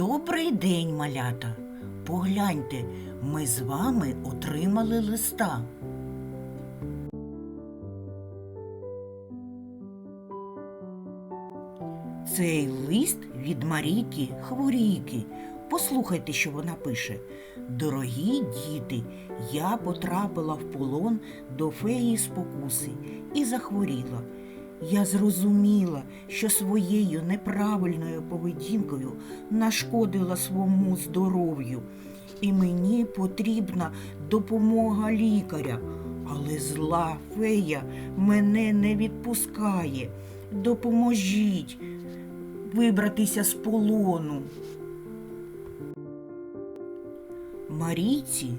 Добрий день, малята. Погляньте, ми з вами отримали листа. Цей лист від Марійки Хворійки. Послухайте, що вона пише. Дорогі діти, я потрапила в полон до феї спокуси і захворіла. Я зрозуміла, що своєю неправильною поведінкою нашкодила своєму здоров'ю, і мені потрібна допомога лікаря. Але зла фея мене не відпускає. Допоможіть вибратися з полону. Марійці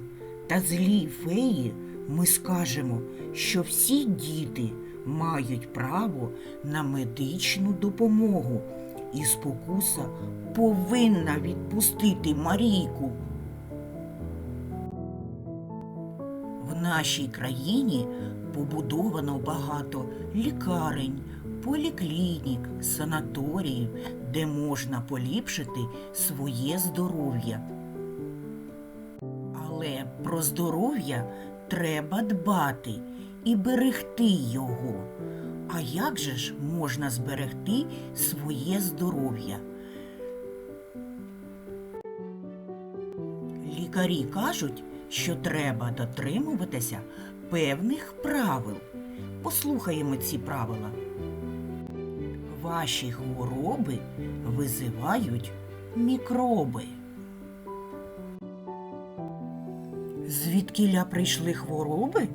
та злій феї ми скажемо, що всі діти мають право на медичну допомогу, і спокуса повинна відпустити Марійку. В нашій країні побудовано багато лікарень, поліклінік, санаторіїв, де можна поліпшити своє здоров'я. Але про здоров'я треба дбати і берегти його. А як же ж можна зберегти своє здоров'я? Лікарі кажуть, що треба дотримуватися певних правил. Послухаємо ці правила. Ваші хвороби визивають мікроби. Звідкіля прийшли хвороби?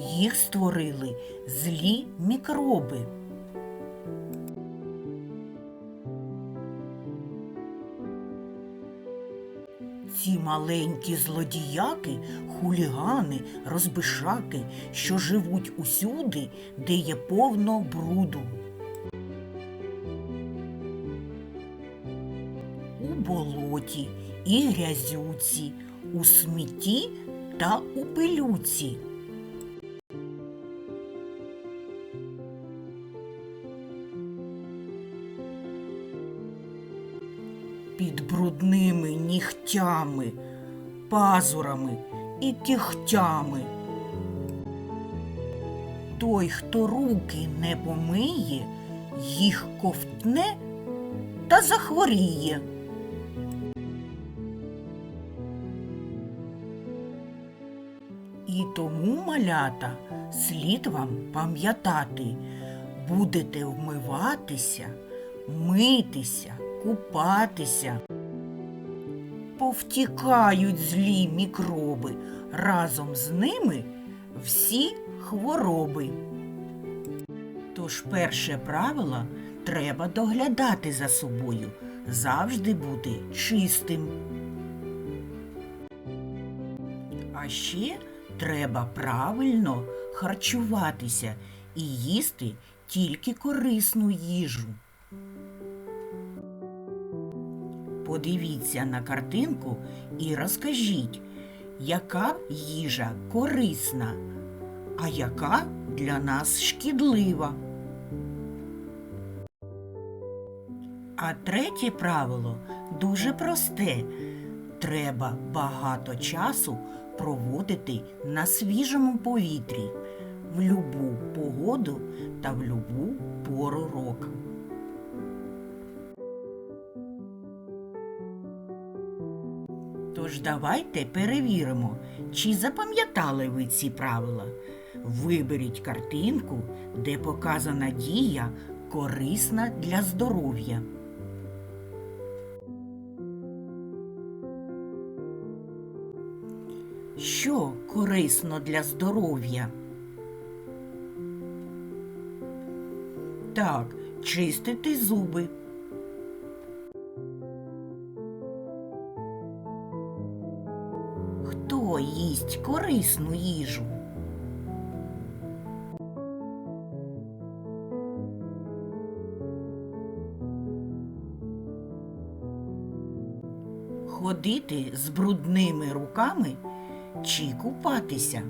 Їх створили злі мікроби. Ці маленькі злодіяки, хулігани, розбишаки, що живуть усюди, де є повно бруду. У болоті і грязюці, у смітті та у пилюці. Брудними нігтями, пазурами і кігтями. Той, хто руки не помиє, їх ковтне та захворіє. І тому, малята, слід вам пам'ятати, будете вмиватися, митися, купатися. Повтікають злі мікроби, разом з ними всі хвороби. Тож перше правило треба доглядати за собою, завжди бути чистим. А ще треба правильно харчуватися і їсти тільки корисну їжу. Подивіться на картинку і розкажіть, яка їжа корисна, а яка для нас шкідлива. А третє правило дуже просте. Треба багато часу проводити на свіжому повітрі в любу погоду та в любу пору року. Тож давайте перевіримо, чи запам'ятали ви ці правила. Виберіть картинку, де показана дія корисна для здоров'я. Що корисно для здоров'я? Так, чистити зуби. Хто їсть корисну їжу? Ходити з брудними руками чи купатися?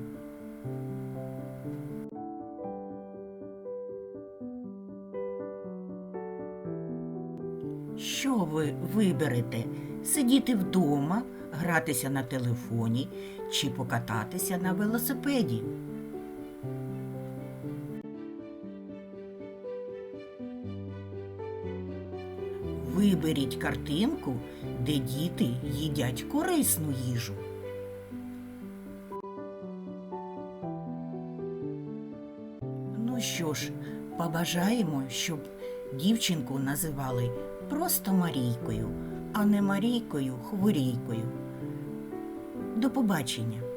Що ви виберете? Сидіти вдома, гратися на телефоні чи покататися на велосипеді? Виберіть картинку, де діти їдять корисну їжу. Ну що ж, побажаємо, щоб дівчинку називали просто Марійкою, а не Марійкою хворійкою. До побачення!